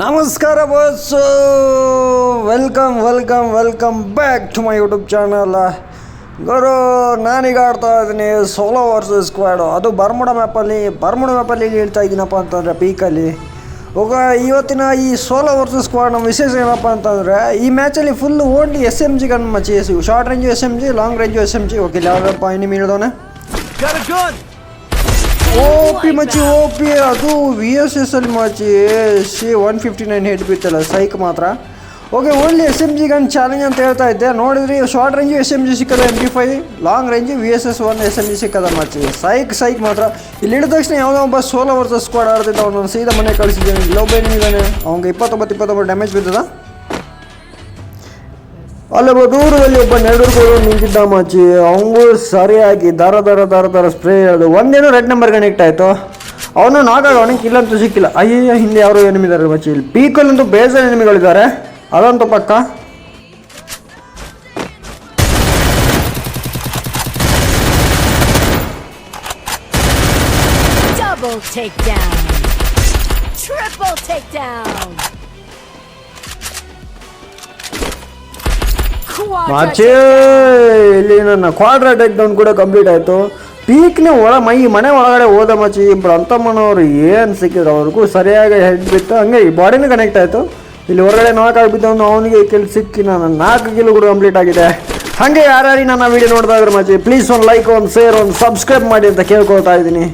ನಮಸ್ಕಾರ boss welcome welcome welcome back to my YouTube channel ನಾನು ನಾನೀಗ ಆಡ್ತಾ ಇದ್ದೀನಿ ಸೋಲೋ ವರ್ಸಸ್ ಸ್ಕ್ವಾಡು ಅದು ಬರ್ಮುಡ ಮ್ಯಾಪಲ್ಲಿ ಬರ್ಮುಡ ಮ್ಯಾಪಲ್ಲಿ ಹೇಳ್ತಾ ಇದ್ದೀನಪ್ಪ ಅಂತಂದರೆ ಪೀಕಲ್ಲಿ ಹೋಗ, ಇವತ್ತಿನ ಈ ಸೋಲೋ ವರ್ಸಸ್ ಸ್ಕ್ವಾಡ್ನ ವಿಶೇಷ ಏನಪ್ಪ ಅಂತಂದರೆ, ಈ ಮ್ಯಾಚಲ್ಲಿ full only S M G gun ಮಚ್ಚಿ short range S M G long range S M G okay ಯಾವ್ದಪ್ಪ ಇನ್ನು ಹಿಡ್ದವನೆ ಪಿ ಮಚ್ಚಿ ಪಿ ಅದು ವಿ ಎಸ್ ಎಸ್ ಅಲ್ಲಿ ಮಚ್ಚಿ C one fifty nine head ಬಿತ್ತಲ್ಲ ಸೈಕ್ ಮಾತ್ರ. Okay only S M G gun challenge ಅಂತ ಹೇಳ್ತಾ ಇದ್ದೆ. ನೋಡಿದ್ರಿ short range S M G ಸಿಕ್ಕದ M P five long range V S S one S M G ಸಿಕ್ಕದ ಮಚ್ಚಿ ಸೈಕ್ ಸೈಕ್ ಮಾತ್ರ. ಇಲ್ಲಿ ಹಿಡಿದ ತಕ್ಷಣ ಯಾವುದೋ ಒಬ್ಬ ಸೋಲೋ ವರ್ಸಸ್ ಸ್ಕ್ವಾಡ್ ಆಡ್ತಿದ್ದ ಅವನು ಸೀದಾ ಮನೆ ಕಳಿಸಿದ್ದೀನಿ. ಗ್ಲೋಬ್ ಏನಿದ್ದಾನೆ? ಅವ್ನಿಗೆ ಇಪ್ಪತ್ತೊಂಬತ್ತು ಇಪ್ಪತ್ತೊಂಬತ್ತು ಡ್ಯಾಮೇಜ್ ಬಿದ್ದದ. ಅಲ್ಲೊಬ್ಬ ದೂರದಲ್ಲಿ ಒಬ್ಬ ನೆಡುರ್ಗಳು ನಿಂತಿದ್ದ ಮಾಚಿ. ಅವನು ಸರಿಯಾಗಿ ದರ ದರ ದರ ದರ ಸ್ಪ್ರೇ ಅದು ಒಂದೇನೋ ರೆಡ್ ನಂಬರ್ ಕನೆಕ್ಟ್ ಆಯಿತು? ಅವನು ನಾಗಾಗ ಅವನಿಗೆ ಇಲ್ಲ ಅಂತೂ ಸಿಕ್ಕಿಲ್ಲ. ಅಯ್ಯೋ ಹಿಂದೆ ಯಾರು ಎನಿಮಿದ್ದಾರೆ ಮಚ್ಚಿ ಇಲ್ಲಿ ಪೀಕಲ್ಲಂತೂ ಬೇಜಾರು ಎನಿಮಿಗಳಿದ್ದಾರೆ ಅದಂತೂ ಪಕ್ಕ. Double takedown. Triple takedown. ಇಲ್ಲಿ ನನ್ನ ಕ್ವಾಡ್ರಾ ಟೇಕ್ ಡೌನ್ ಕೂಡ ಕಂಪ್ಲೀಟ್ ಆಯಿತು. ಪೀಕ್ನೇ ಒಳ, ಮೈ, ಮನೆ ಒಳಗಡೆ ಹೋದ ಮಚ್ಚಿ ಅಂತಮ್ಮನವರು ಏನು ಸಿಕ್ಕಿದ್ರು ಅವ್ರಿಗೂ ಸರಿಯಾಗಿ ಹೆಡ್ ಬಿತ್ತು. ಹಂಗೆ ಈ ಬಾಡಿನೂ ಕನೆಕ್ಟ್ ಆಯಿತು. ಇಲ್ಲಿ ಹೊರಗಡೆ ನಾಲ್ಕು ಆಗಿಬಿದ್ದವನು ಅವನಿಗೆ ಕಿಲ್ ಸಿಕ್ಕಿ ನನ್ನ ನಾಲ್ಕು ಕಿಲ್ ಕೂಡ ಕಂಪ್ಲೀಟ್ ಆಗಿದೆ. ಹಾಗೆ ಯಾರ್ಯಾರು ನನ್ನ ವಿಡಿಯೋ ನೋಡ್ತಾ ಇದ್ರೆ ಮಚ್ಚಿ ಪ್ಲೀಸ್ ಒಂದು ಲೈಕ್ ಒಂದು ಶೇರ್ ಒಂದು ಸಬ್ಸ್ಕ್ರೈಬ್ ಮಾಡಿ ಅಂತ ಕೇಳ್ಕೊಳ್ತಾ ಇದ್ದೀನಿ.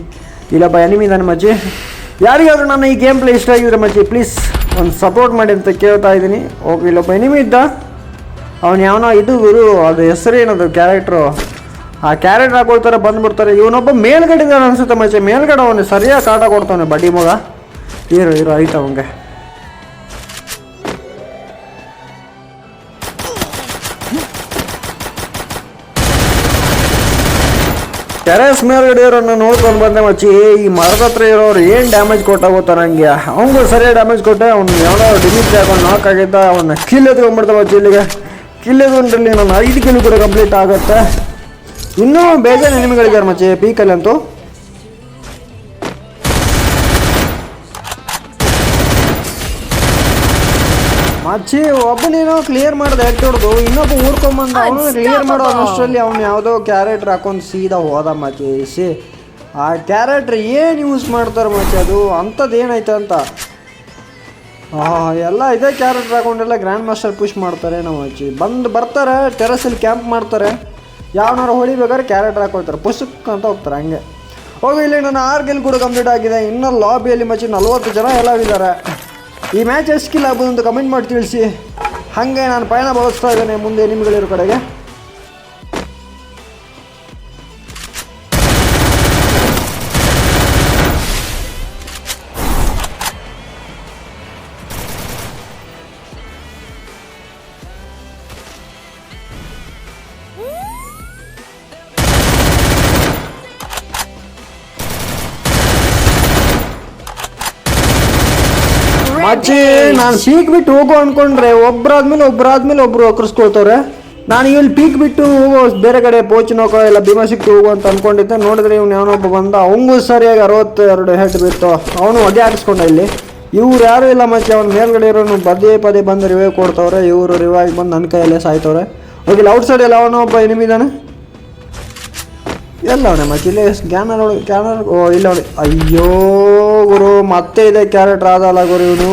ಇಲ್ಲಪ್ಪ ಎನಿಮಿ ನನ್ನ ಮಚ್ಚಿ ಯಾರಿಗಾದ್ರೂ ನನ್ನ ಈ ಗೇಮ್ ಪ್ಲೇ ಇಷ್ಟ ಆಗಿದ್ರೆ ಮಚ್ಚಿ ಪ್ಲೀಸ್ ಒಂದು ಸಪೋರ್ಟ್ ಮಾಡಿ ಅಂತ ಕೇಳ್ತಾ ಇದ್ದೀನಿ. ಓಕೆ ಇಲ್ಲೊಬ್ಬ ಎನಿಮಿ ಇದ್ದ. ಅವನು ಯಾವನೋ ಇದು ಗುರು, ಅದು ಹೆಸರೇನದು ಕ್ಯಾರೆಕ್ಟ್ರು ಆ ಕ್ಯಾರೆಕ್ಟರ್ ಹಾಕೊಳ್ತಾರೆ, ಬಂದ್ಬಿಡ್ತಾರೆ. ಇವನೊಬ್ಬ ಮೇಲ್ಗಡೆ ಇದ್ದಾನೆ ಅನ್ಸುತ್ತೆ ಮಚ್ಚೆ. ಮೇಲ್ಗಡೆ ಅವನು ಸರಿಯಾಗಿ ಕಾಟ ಕೊಡ್ತಾನೆ, ಬಡ್ಡಿ ಮಗ. ಇರೋ ಇರೋ, ಆಯ್ತು ಅವಂಗೆ ಟೆರೆಸ್ ಮೇಲ್ಗಡೆ ಇರೋನ್ನ ನೋಡ್ಕೊಂಡು ಬಂದೆ ಮಚ್ಚಿ. ಈ ಮರದ ಹತ್ರ ಇರೋರು ಏನು ಡ್ಯಾಮೇಜ್ ಕೊಟ್ಟಾಗೋತ ಹಂಗೆ ಅವನಿಗೂ ಸರಿಯಾಗಿ ಡ್ಯಾಮೇಜ್ ಕೊಟ್ಟೆ. ಅವ್ನು ಯಾವ್ದೋ ಡಿಮಿಟ್ ಹಾಕೊಂಡು ನಾಕ್ ಆಗಿದ್ದ. ಅವನ್ನ ಕಿಲ್ ಎತ್ಕೊಂಡ್ಬಿಡ್ತಾವ ಮಚ್ಚಿ ಇಲ್ಲಿಗೆ. ಕಿಲ್ ನನ್ನ ನಾನು ಐದು ಕಿಲೋ ಕೂಡ ಕಂಪ್ಲೀಟ್ ಆಗುತ್ತೆ. ಇನ್ನೂ ಬೇಜಾರು ಎನಿಮಿಗಳಿದ್ದಾರೆ ಮಚ್ಚೆ ಪೀಕಲ್ಲಿ ಅಂತೂ. ಮಚ್ಚಿ ಒಬ್ಬನೇನೋ ಕ್ಲಿಯರ್ ಮಾಡಿದೆ ಎಟ್ಟು ಹೊಡೆದು ಇನ್ನೊಬ್ಬ ಊರ್ಕೊಂಬಂದ ಅವನು ಕ್ಲಿಯರ್ ಮಾಡೋ ಅಷ್ಟರಲ್ಲಿ ಅವನು ಯಾವುದೋ ಕ್ಯಾರೆಟ್ರ್ ಹಾಕೊಂಡು ಸೀದಾ ಹೋದ ಮಚ್ಚಿ ಸಿ ಆ ಕ್ಯಾರೆಟ್ರ್ ಏನು ಯೂಸ್ ಮಾಡ್ತಾರೆ ಮಚ್ಚಿ ಅದು ಅಂಥದ್ದು ಏನಾಯ್ತು ಅಂತ ಎಲ್ಲ ಇದೇ ಕ್ಯಾರೆಕ್ಟರ್ ಹಾಕೊಂಡೆಲ್ಲ ಗ್ರ್ಯಾಂಡ್ ಮಾಸ್ಟರ್ ಪುಷ್ ಮಾಡ್ತಾರೆ ನಾವು ಅಜ್ಜಿ. ಬಂದು ಬರ್ತಾರೆ ಟೆರಸಲ್ಲಿ ಕ್ಯಾಂಪ್ ಮಾಡ್ತಾರೆ. ಯಾವನಾರು ಹೊಳಿಬೇಕಾದ್ರೆ ಕ್ಯಾರೆಕ್ಟರ್ ಹಾಕೊಳ್ತಾರೆ. ಪುಸ್ತಕ ಅಂತ ಹೋಗ್ತಾರೆ ಹಂಗೆ. ಹೋಗಿ, ಇಲ್ಲಿ ನನ್ನ ಆರು ಗೆಲ್ ಕೂಡ ಕಂಪ್ಲೀಟ್ ಆಗಿದೆ. ಇನ್ನೂ ಲಾಬಿಯಲ್ಲಿ ಮಚ್ಚಿ ನಲ್ವತ್ತು ಜನ ಎಲ್ಲ ಇದ್ದಾರೆ. ಈ ಮ್ಯಾಚ್ ಎಷ್ಟು ಸ್ಕಿಲ್ ಆಗ್ಬೋದು ಅಂತ ಕಮೆಂಟ್ ಮಾಡಿ ತಿಳಿಸಿ. ಹಾಗೆ ನಾನು ಪಯಣ ಬಳಸ್ತಾ ಇದ್ದೇನೆ ಮುಂದೆ ನಿಮ್ಗಳಿರೋ ಕಡೆಗೆ. ಮಚ್ಚಿ ನಾನು ಪೀಕ್ ಬಿಟ್ಟು ಹೋಗು ಅನ್ಕೊಂಡ್ರೆ ಒಬ್ರಾದ್ಮೇಲೆ ಒಬ್ರಾದ್ಮೇಲೆ ಒಬ್ರು ಒಕ್ಕರ್ಸ್ಕೊಳ್ತವ್ರೆ ನಾನು ಇಲ್ಲಿ ಪೀಕ್ ಬಿಟ್ಟು ಹೋಗೋ, ಬೇರೆ ಕಡೆ ಪೋಚಿನೋಕೋ ಇಲ್ಲ ಭೀಮಾಶಕ್ತಿ ಹೋಗು ಅಂತ ಅನ್ಕೊಂಡಿದ್ದೆ. ನೋಡಿದ್ರೆ ಇವ್ನು ಯಾವನೊಬ್ಬ ಬಂದ. ಅವಂಗೂ ಸರಿಯಾಗಿ ಅರವತ್ತೆರಡು ಹೆಡ್ ಬಿತ್ತು. ಅವನು ಅದೇ ಹಾಕಿಸ್ಕೊಂಡ ಇಲ್ಲಿ. ಇವ್ರು ಯಾರು ಇಲ್ಲ ಮತ್ತೆ ಅವ್ನ ಮೇಲ್ಗಡೆ ಇರೋನು ಪದೇ ಪದೇ ಬಂದು ರಿವೈವ್ ಕೊಡ್ತವ್ರೆ. ಇವರು ರಿವೈವ್ ಬಂದು ನನ್ನ ಕೈಯಲ್ಲೇ ಸಾಯ್ತವ್ರೆ. ಹೋಗಿಲ್ಲ ಔಟ್ ಸೈಡ್ ಎಲ್ಲ ಅವನೊಬ್ಬ ಎನಿಮಿದಾನೆ ಎಲ್ಲ ಅವನೇ ಮತ್ತೆ ಇಲ್ಲೇ ಸ್ಕ್ಯಾನರ್ ಒಳಗೆ ಸ್ಕ್ಯಾನರ್ ಓ, ಇಲ್ಲ ಅವಳಿ ಅಯ್ಯೋ, ಗುರು, ಮತ್ತೆ ಇದೆ ಕ್ಯಾರೆಕ್ಟರ್ ಆದಲ್ಲ ಗುರು ಇವನು.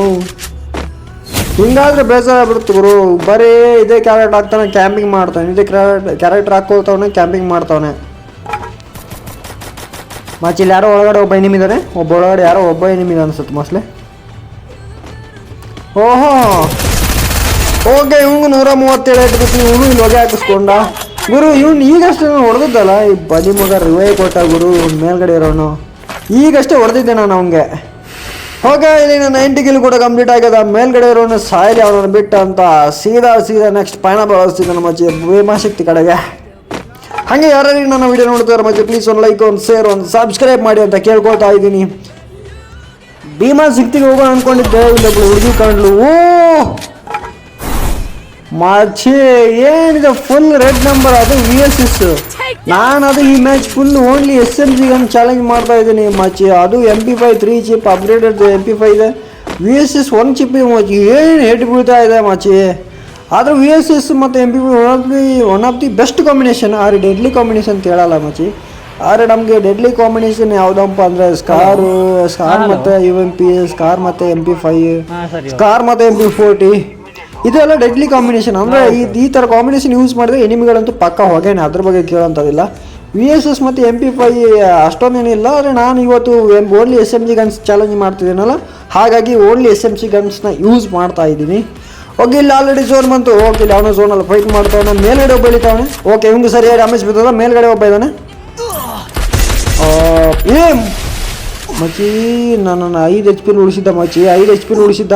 ಹಿಂಗಾದ್ರೆ ಆಗ್ಬಿಡ್ತು ಗುರು. ಬರೀ ಇದೇ ಕ್ಯಾರೆಕ್ಟರ್ ಹಾಕ್ತಾನೆ ಕ್ಯಾಂಪಿಂಗ್ ಮಾಡ್ತಾನೆ. ಇದೇ ಕ್ಯಾರೆಕ್ಟರ್ ಹಾಕೋತವನೆ ಕ್ಯಾಂಪಿಂಗ್ ಮಾಡ್ತಾವನೆ. ಮತ್ತೆ ಇಲ್ಲಿ ಯಾರೋ ಒಳಗಡೆ ಒಬ್ಬ ಇದ್ದಾನೆ ಒಬ್ಬ ಒಳಗಡೆ ಯಾರೋ ಒಬ್ಬ ಎನಿಮಿ ಇದೆ ಅನ್ಸುತ್ತೆ ಮೋಸ್ಟ್ಲಿ. ಓಹೋ! ಓಕೆ ಇವಂಗು ನೂರ ಮೂವತ್ತೇಳು ಇಟ್ಬಿಟ್ಟು ಇವನು ಇಲ್ಲಿ ಹೊಗೆ ಹಾಕಿಸ್ಕೊಂಡ. ಗುರು, ಇವ್ನು ಈಗಷ್ಟೇ ಹೊಡೆದಿದ್ದಲ್ಲ, ಈ ಬದಿ ಮಗ ರಿವೈ ಕೊಟ್ಟ ಗುರು ಮೇಲ್ಗಡೆ ಇರೋನು. ಈಗಷ್ಟೇ ಹೊಡೆದಿದ್ದೆ ನಾನು ಅವನಿಗೆ. ಹೋಗೆ, ಇಲ್ಲಿ ನೈಂಟಿ ಕಿಲ್ ಕೂಡ ಕಂಪ್ಲೀಟ್ ಆಗ್ಯದ. ಮೇಲ್ಗಡೆ ಇರೋನು ಸಾಯಲಿ ಅವನನ್ನು ಬಿಟ್ಟ ಅಂತ ಸೀದಾ ಸೀದಾ ನೆಕ್ಸ್ಟ್ ಪಯಣ ಬಳಸ್ತಿದ್ದೆ ನಮ್ಮ ಅಜ್ಜಿ ಭೀಮಾಶಕ್ತಿ ಕಡೆಗೆ. ಹಾಗೆ ಯಾರು ನನ್ನ ವಿಡಿಯೋ ನೋಡ್ತಾರೆ ಮತ್ತೆ ಪ್ಲೀಸ್ ಒಂದು ಲೈಕ್ ಒಂದು ಶೇರ್ ಒಂದು ಸಬ್ಸ್ಕ್ರೈಬ್ ಮಾಡಿ ಅಂತ ಕೇಳ್ಕೊಳ್ತಾ ಇದ್ದೀನಿ. ಭೀಮಾ ಸಿಕ್ತಿಗೆ ಹೋಗೋಣ ಅನ್ಕೊಂಡಿದ್ದೆ ಇಲ್ಲೊಬ್ಳು ಹುಡುಗಿ ಕಾಣ್ಲು. ಓ! ಮಾಚಿ ಏನಿದೆ ಫುಲ್ ರೆಡ್ ನಂಬರ್ ಅದು ವಿ ಎಸ್ ಎಸ್ ನಾನು ಅದು ಈ match full only S M G gun challenge ಮಾಡ್ತಾ ಇದ್ದೀನಿ ಮಾಚಿ ಅದು M P five three chip upgraded M P five ಇದೆ. V S S one chip ಮಚ್ಚಿ ಏನು ಹೆಡ್ ಬೀಳ್ತಾ ಇದೆ ಮಚ್ಚಿ ಆದರೆ ವಿ ಎಸ್ ಎಸ್ ಮತ್ತು M P one of the one of the best combination ಆದರೆ ಡೆಡ್ಲಿ ಕಾಂಬಿನೇಷನ್ ಅಂತ ಹೇಳಲ್ಲ ಮಚ್ಚಿ ಆದರೆ ನಮಗೆ ಡೆಡ್ಲಿ ಕಾಂಬಿನೇಷನ್ ಯಾವುದಪ್ಪ ಅಂದರೆ ಸ್ಕಾರು ಸ್ಕಾರ್ ಮತ್ತು ಯು ಎಂ ಪಿ ಸ್ಕಾರ್ ಮತ್ತು ಎಂ ಪಿ ಫೈ ಸ್ಕಾರ್ ಮತ್ತು ಎಂ ಪಿ ಫೋರ್ಟಿ ಇದೆಲ್ಲ ಡೆಡ್ಲಿ ಕಾಂಬಿನೇಷನ್ ಅಂದರೆ ಈ ತರ ಥರ ಕಾಂಬಿನೇಷನ್ ಯೂಸ್ ಮಾಡಿದ್ರೆ ಎನಿಮಿಗಳಂತೂ ಪಕ್ಕ ಹೊಗೆನೆ ಅದ್ರ ಬಗ್ಗೆ ಕೇಳೋಂಥದ್ದಿಲ್ಲ. ವಿ ಎಸ್ ಎಸ್ ಮತ್ತು ಎಂ ಪಿ ಫೈ ಅಷ್ಟೊಂದೇನಿಲ್ಲ ಆದರೆ ನಾನು ಇವತ್ತು only S M G guns challenge ಮಾಡ್ತಿದ್ದೀನಲ್ಲ? ಹಾಗಾಗಿ ಓನ್ಲಿ ಎಸ್ ಎಂ ಜಿ ಗನ್ಸ್ನ ಯೂಸ್ ಮಾಡ್ತಾ ಇದ್ದೀನಿ. ಓಕೆ ಇಲ್ಲಿ ಆಲ್ರೆಡಿ ಜೋನ್ ಬಂತು. ಓಕೆ ಇಲ್ಲಿ ಅವನು ಝೋನಲ್ಲಿ ಫೈಟ್ ಮಾಡ್ತಾವನೆ ಮೇಲ್ಗಡೆ ಒಬ್ಬ ಇಳಿತಾವನೆ. ಓಕೆ ಇವಂಗೆ ಸರಿಯಾಗಿ ಡ್ಯಾಮೇಜ್ ಬಿದ್ದದ. ಮೇಲ್ಗಡೆ ಒಬ್ಬ ಇದ್ದಾನೆ. ಏ ಮಚಿ ನನ್ನನ್ನು ಐದು ಎಚ್ ಪಿನ ಉಳಿಸಿದ್ದ ಮಚಿ ಐದು ಎಚ್ ಪಿನ ಉಳಿಸಿದ್ದ.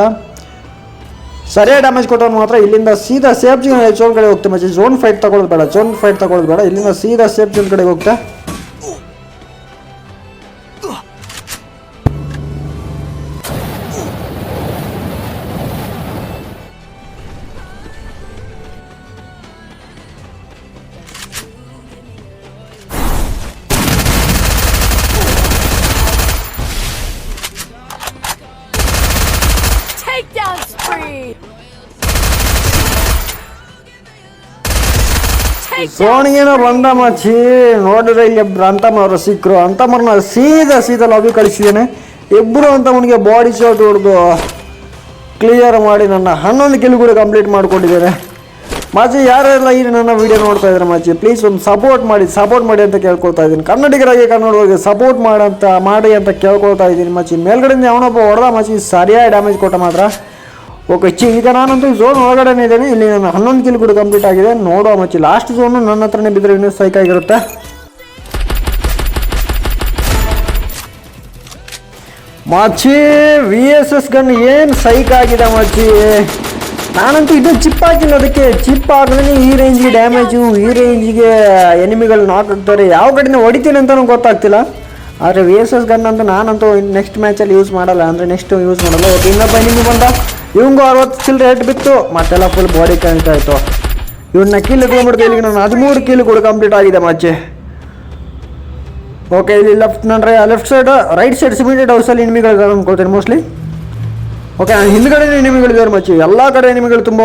ಸರಿಯಾಗಿ ಡ್ಯಾಮೇಜ್ ಕೊಟ್ಟವನು ಮಾತ್ರ ಇಲ್ಲಿಂದ ಸೀದಾ ಸೇಫ್ ಜೋನ್ ಕಡೆ ಹೋಗ್ತಾ ಮಚ್ಚಿ ಝೋನ್ ಫೈಟ್ ತಗೊಳ್ಳೋದು ಬೇಡ. ಝೋನ್ ಫೈಟ್ ತಗೊಳ್ಳೋದು ಬೇಡ. ಇಲ್ಲಿಂದ ಸೀದಾ ಸೇಫ್ ಜೋನ್ ಕಡೆಗೆ ಹೋಗ್ತಾ ಝೋನ್ಗೇನೋ ಬಂದ ಮಚ್ಚಿ ನೋಡಿದ್ರೆ ಇಲ್ಲಿ ಅಂತಮ್ಮವ್ರು ಸಿಕ್ಕರು ಅಂತಮ್ಮರನ್ನ ಸೀದಾ ಸೀದಾ ಲಾಬಿ ಕಳಿಸಿದ್ದೇನೆ. ಇಬ್ಬರು ಅಂತಮ್ಮನಿಗೆ ಬಾಡಿ ಶಾಟ್ ಹೊಡೆದು ಕ್ಲಿಯರ್ ಮಾಡಿ ನನ್ನ ಹನ್ನೊಂದು ಕಿಲ್ ಕೂಡ ಕಂಪ್ಲೀಟ್ ಮಾಡಿಕೊಂಡಿದ್ದೇನೆ. ಮಾಚಿ, ಯಾರೆಲ್ಲ ಈ ನನ್ನ ವಿಡಿಯೋ ನೋಡ್ತಾ ಇದ್ದಾರೆ ಮಾಚಿ ಪ್ಲೀಸ್ ಒಂದು ಸಪೋರ್ಟ್ ಮಾಡಿ ಸಪೋರ್ಟ್ ಮಾಡಿ ಅಂತ ಕೇಳ್ಕೊಳ್ತಾ ಇದ್ದೀನಿ. ಕನ್ನಡಿಗರಾಗಿ ಕನ್ನಡವಾಗಿ ಸಪೋರ್ಟ್ ಮಾಡಂತ ಮಾಡಿ ಅಂತ ಕೇಳ್ಕೊಳ್ತಾ ಇದ್ದೀನಿ ಮಚ್ಚಿ ಮೇಲ್ಗಡೆಯಿಂದ ಅವನೊಬ್ಬ ಹೊಡೆದ ಮಚ್ಚಿ ಸರಿಯಾಗಿ ಡ್ಯಾಮೇಜ್ ಕೊಟ್ಟ ಮಾತ್ರ. ಓಕೆ ಚಿ ಈಗ ನಾನಂತೂ ಝೋನ್ ಒಳಗಡೆನೇ ಇದ್ದೀನಿ. ಇಲ್ಲಿ ನನ್ನ ಹನ್ನೊಂದು ಕಿಲ್ ಕೂಡ ಕಂಪ್ಲೀಟ್ ಆಗಿದೆ. ನೋಡೋ ಮಚ್ಚಿ ಲಾಸ್ಟ್ ಝೋನು ನನ್ನ ಹತ್ರನೇ ಬಿದ್ದರೆ ಇನ್ನೂ ಸೈಕ್ ಆಗಿರುತ್ತೆ? ಮಚ್ಚಿ ವಿ ಎಸ್ ಎಸ್ ಗನ್ ಏನು ಸೈಕ್ ಆಗಿದೆ ಮಚ್ಚಿ? ನಾನಂತೂ ಇದು ಚಿಪ್ ಹಾಕಿಲ್ಲ ಅದಕ್ಕೆ. ಚಿಪ್ ಹಾಕಿದ್ರೆ ಈ ರೇಂಜಿಗೆ ಡ್ಯಾಮೇಜು ಈ ರೇಂಜಿಗೆ ಎನಿಮಿಗಳು ನಾಕ್ ಆಗ್ತಾರೆ ಯಾವ ಕಡೆಯಿಂದ ಹೊಡಿತೀನಿ ಅಂತಲೂ ಗೊತ್ತಾಗ್ತಿಲ್ಲ. ಆದರೆ ವಿ ಎಸ್ ಎಸ್ ಗನ್ ಅಂತ ನಾನಂತೂ ನೆಕ್ಸ್ಟ್ ಮ್ಯಾಚಲ್ಲಿ ಯೂಸ್ ಮಾಡಲ್ಲ. ಅಂದರೆ ನೆಕ್ಸ್ಟ್ ಯೂಸ್ ಮಾಡಲ್ಲ. ಇನ್ನೊಬ್ಬ ಎನಿಮಿ ಬಂದ. ಇವಂಗೂ ಅರವತ್ತು ಚಿಲ್ಲರೆ ರೇಟ್ ಬಿತ್ತು. ಮತ್ತೆಲ್ಲ ಫುಲ್ ಬಾಡಿ ಕಾಣ್ತಾ ಇತ್ತು ಇವನ್ನ ಕಿಲ್ ಇಟ್ಕೊಂಡ್ಬಿಡ್ತು ಇಲ್ಲಿಗೆ ನಾನು ಹದಿಮೂರು ಕಿಲ್ ಕೂಡ ಕಂಪ್ಲೀಟ್ ಆಗಿದೆ ಮಚ್ಚೆ ಓಕೆ ಇಲ್ಲಿ ಲೆಫ್ಟ್ ನನ್ನ left side right side cemented ಹೌಸಲ್ಲಿ ಎನಿಮಿಗಳು ಅನ್ಕೊಳ್ತೇನೆ ಮೋಸ್ಟ್ಲಿ ಓಕೆ ನಾನು ಹಿಂದ್ಗಡೆ ಎನಿಮಿಗಳಿದ್ದಾರೆ ಮಚ್ಚಿ ಎಲ್ಲ ಕಡೆ ಎನಿಮಿಗಳು ತುಂಬ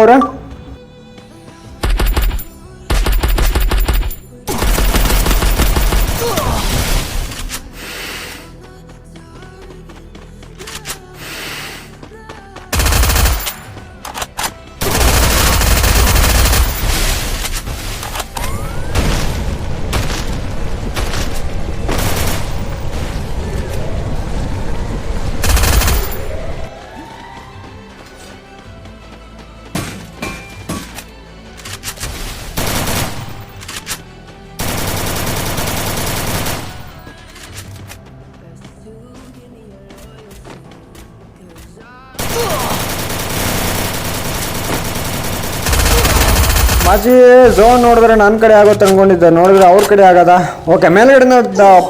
ಮಾಜಿ ಝೋನ್ ನೋಡಿದ್ರೆ ನನ್ನ ಕಡೆ ಆಗುತ್ತೆ ಅನ್ಕೊಂಡಿದ್ದೆ. ನೋಡಿದ್ರೆ ಅವ್ರ ಕಡೆ ಆಗದ. ಓಕೆ ಮೇಲ್ಗಡೆ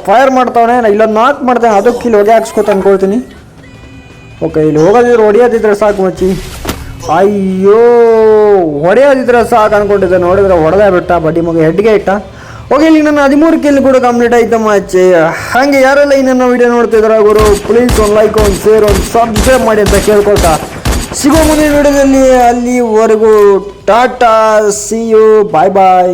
ಫೈರ್ ಮಾಡ್ತಾವನೆ. ಇಲ್ಲೊಂದು ನಾಕ್ ಮಾಡ್ತೇನೆ. ಅದಕ್ಕೆ ಇಲ್ಲಿ ಹೊಗೆ ಹಾಕ್ಸ್ಕೊತ ಅನ್ಕೊಳ್ತೀನಿ. ಓಕೆ ಇಲ್ಲಿ ಹೋಗೋದಿದ್ರೆ ಹೊಡೆಯೋದಿದ್ರೆ ಸಾಕು ಮಚ್ಚಿ. ಅಯ್ಯೋ, ಹೊಡೆಯೋದಿದ್ರೆ ಸಾಕು ಅನ್ಕೊಂಡಿದ್ದೆ. ನೋಡಿದ್ರೆ ಹೊಡೆದೇ ಬಿಟ್ಟ. ಬಡ್ಡಿ ಮಗ ಹೆಡ್ಗೆ ಇಟ್ಟ. ಓಕೆ ಇಲ್ಲಿ ನನ್ನ ಹದಿಮೂರು ಕಿಲ್ ಕೂಡ ಕಂಪ್ಲೀಟ್ ಆಯ್ತು ಮಚ್ಚಿ. ಹಾಗೆ ಯಾರೆಲ್ಲ ಈ ನನ್ನ ವಿಡಿಯೋ ನೋಡ್ತಿದ್ರ ಗುರು ಪ್ಲೀಸ್ ಒಂದು ಲೈಕ್ ಒಂದು ಶೇರ್ ಒಂದು ಸಬ್ಸ್ಕ್ರೈಬ್ ಮಾಡಿ ಅಂತ ಕೇಳ್ಕೊಳ್ತಾ. ಸಿಗೋ ಮುಂದಿನ ವಿಡಿಯೋದಲ್ಲಿ ಅಲ್ಲಿವರೆಗೂ Tata see you bye bye